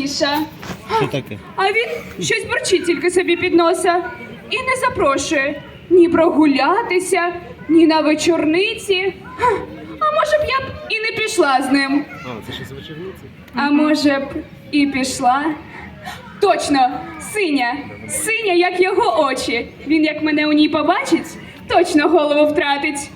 Міша. Що таке? А він щось бурчить тільки собі під носа і не запрошує ні прогулятися, ні на вечорниці. А може б я б і не пішла з ним. А, це щось вечорниці? А може б і пішла. Точно, синя, синя, як його очі. Він як мене у ній побачить, точно голову втратить.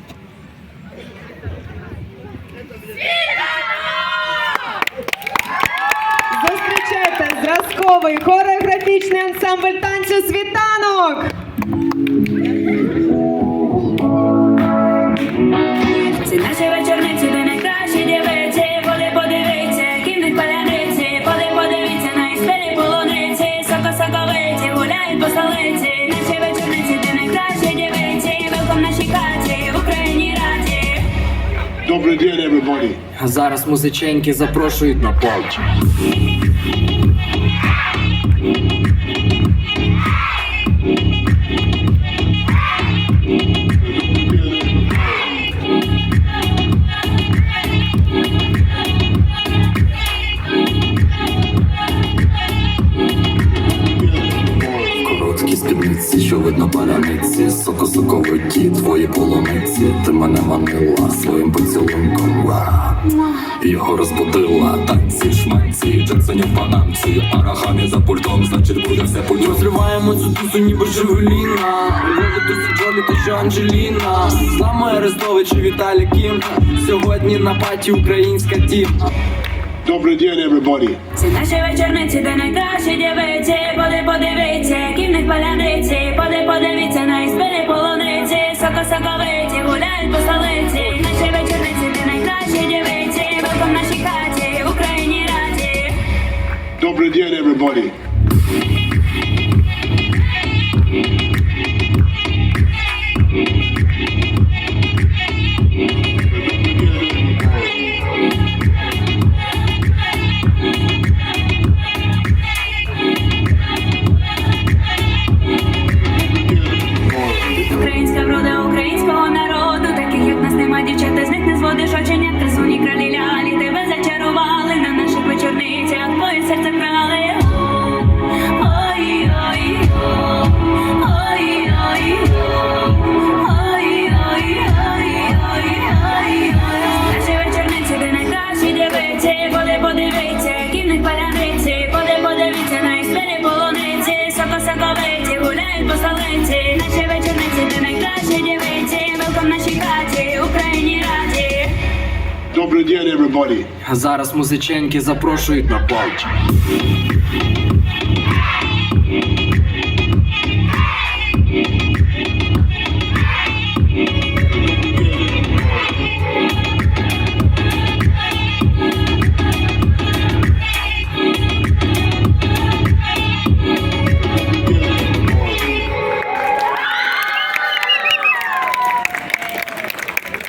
Зразковий хореографічний ансамбль танцю світанок. Наші вечорниці, де найкращі дівиці, поди подивіться, кінних паляниці, поди подивіться на іспирі полуниці, соко-соковиці, гуляють по столиці. Наші вечорниці, де найкращі дівиці, велком нашій хаті, Україні раді. Добрый день, everybody. Зараз музиченьки запрошують на палч. Що видно паляниці, соко-соковиті, твої полониці мене манила своїм поцілунком. Його розбудила танці, шманці, Джексоні в панамці, арахамі за пультом, значить буде все пультом. Розриваємо цю тусу, ніби тусу Джолі та що Анджеліна. Слава Арестович і Віталій Кім. Сьогодні на паті українська тім. Добрый день, everybody. Ці наші вечорниці, де найкращі дівиці, поди подивіться, кінних паляниці, поди подивіться на іспирі полуниці, соко-соковиці, гуляють по столиці. Наші вечорниці, де найкращі дівиці, велком нашій хаті, Україні раді. Добрый день, everybody. обличчя, ти з них не зводиш оченятка, суні кралі лялі, тебе зачарували на наших вечорницях, твоє серце крали. Ой, ой, ой, ой, ой, ой, ой, наші вечорниці, де найкращі дивиці, поди подивиться, які паляниці, поди подивиться, на істері полониці, соко-соковиці, гуляють по столиці, наші вечорниці, найкращі дівиці, велком наші краї. Добрый день, everybody. Зараз музиченки запрошують на палч.